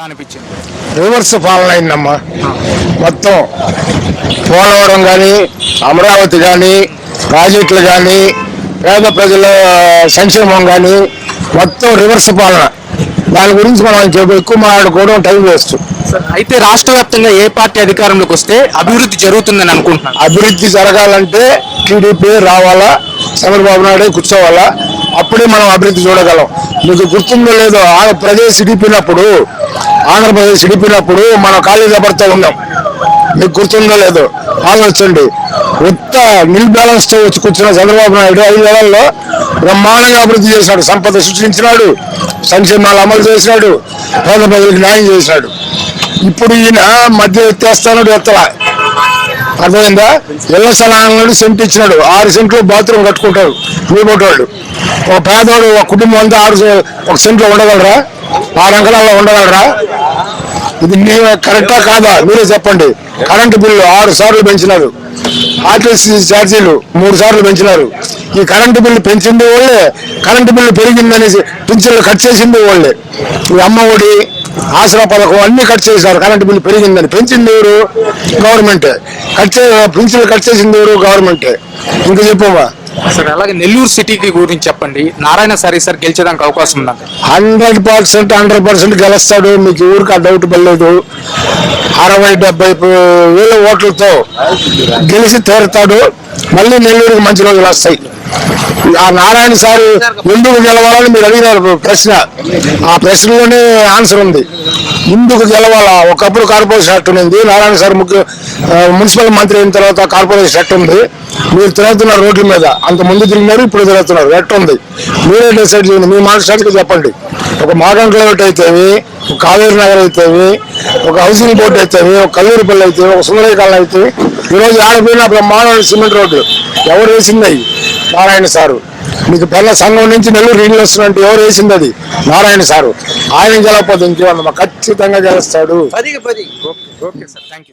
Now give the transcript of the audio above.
ఎలా అనిపించింది. రివర్స్ పాలన అయిందమ్మా. మొత్తం పోలవరం కానీ అమరావతి కానీ ప్రాజెక్టులు కానీ పేద ప్రజల సంక్షేమం కానీ మొత్తం రివర్స్ పాలన. దాని గురించి మనం చెప్ప- ఎక్కువ మాట్లాడుకోవడం టైం వేస్ట్. అయితే రాష్ట్ర వ్యాప్తంగా ఏ పార్టీ అధికారంలోకి వస్తే అభివృద్ధి జరుగుతుందని అనుకుంటున్నాను అభివృద్ధి జరగాలంటే టీడీపీ రావాలా చంద్రబాబు నాయుడు కూర్చోవాలా? అప్పుడే మనం అభివృద్ధి చూడగలం. మీకు గుర్తుందో లేదో ఆంధ్రప్రదేశ్ ఇడిపినప్పుడు ఆంధ్రప్రదేశ్ ఇడిపినప్పుడు మనం ఖాళీ జబర్తో ఉన్నాం. మీకు గుర్తుందో లేదో ఆలోచించండి. ఉత్త నిల్ బ్యాలెన్స్తో వచ్చి కూర్చున్న చంద్రబాబు నాయుడు ఐదు నెలల్లో బ్రహ్మాండంగా అభివృద్ధి చేశాడు. సంపద సృష్టించినాడు. సంక్షేమాలు అమలు చేసినాడు. పేద ప్రజలకు న్యాయం చేసినాడు. ఇప్పుడు ఈయన మధ్య ఎత్తేస్తాడు ఎత్తలా. అర్థమైందా? ఇళ్ళ స్థలాలను సెంట్ ఇచ్చినాడు. ఆరు సెంట్లు బాత్రూమ్ కట్టుకుంటారు మీ ఒక పేదవాడు ఒక కుటుంబం అంతా ఆరు ఒక సెంట్లో ఉండగలరా? ఆరు అంకణాల్లో ఉండగలరా? ఇది మీ కరెక్టా కాదా? మీరే చెప్పండి. కరెంటు బిల్లు ఆరు సార్లు పెంచినారు. ఆర్టీసీ ఛార్జీలు మూడు సార్లు పెంచినారు. ఈ కరెంటు బిల్లు పెంచింది వాళ్ళే కరెంటు బిల్లు పెరిగిందనేసి పింఛన్లు కట్ చేసింది వాళ్ళే. ఈ అమ్మ ఒడి ఆసరా పథకం అన్ని కట్ చేశారు. కరెంటు బిల్లు పెరిగిందని. పెంచింది ఎవరు? గవర్నమెంటే. కట్ చే పింఛన్లు కట్ చేసింది ఎవరు? గవర్నమెంటే. ఇంకా చెప్పమ్మా. సార్ అలాగే నెల్లూరు సిటీకి గురించి చెప్పండి. నారాయణ సారీ సార్ గెలిచేదానికి అవకాశం ఉందండి హండ్రెడ్ పర్సెంట్ హండ్రెడ్ పర్సెంట్ గెలుస్తాడు. మీకు ఊరికి ఆ డౌట్ పడలేదు. అరవై డెబ్బై వేల ఓట్లతో గెలిచి తీరుతాడు. మళ్ళీ నెల్లూరుకి మంచి రోజులు వస్తాయి. ఆ నారాయణ సారి ఎందుకు గెలవాలని మీరు అడిగినారు ప్రశ్న. ఆ ప్రశ్నలోనే ఆన్సర్ ఉంది. ముందుకు గెలవాలా. ఒకప్పుడు కార్పొరేషన్ యాక్ట్ ఉంది నారాయణ సార్ ముఖ్య మున్సిపల్ మంత్రి అయిన తర్వాత కార్పొరేషన్ యాక్ట్ ఉంది. మీరు తిరుగుతున్నారు రోడ్ల మీద అంత ముందు తిరిగినారు ఇప్పుడు తిరుగుతున్నారు. ఎట్ట ఉంది. మీరే డిసైడ్ చేయండి. మీ మనసు చెప్పండి. ఒక మోడర్న్ క్లైమేట్ అయితేవి ఒక కావేరీ నగర్ అయితేవి ఒక హౌసింగ్ బోర్డు అయితేవి ఒక కల్లూరుపల్లి అయితే ఒక సుందరీకాలం అయితే ఈరోజు ఆడపోయిన బ్రహ్మాండ సిమెంట్ రోడ్లు ఎవరు వేసింది? నారాయణ సారు. మీకు పెళ్ళ సంఘం నుంచి నెల్లూరు నీళ్ళు వస్తున్నట్టు ఎవరు వేసింది అది? నారాయణ సారు. ఆయన గెలకపోతే ఇంకేమన్నా ఖచ్చితంగా గెలుస్తాడు. Okay sir. Thank you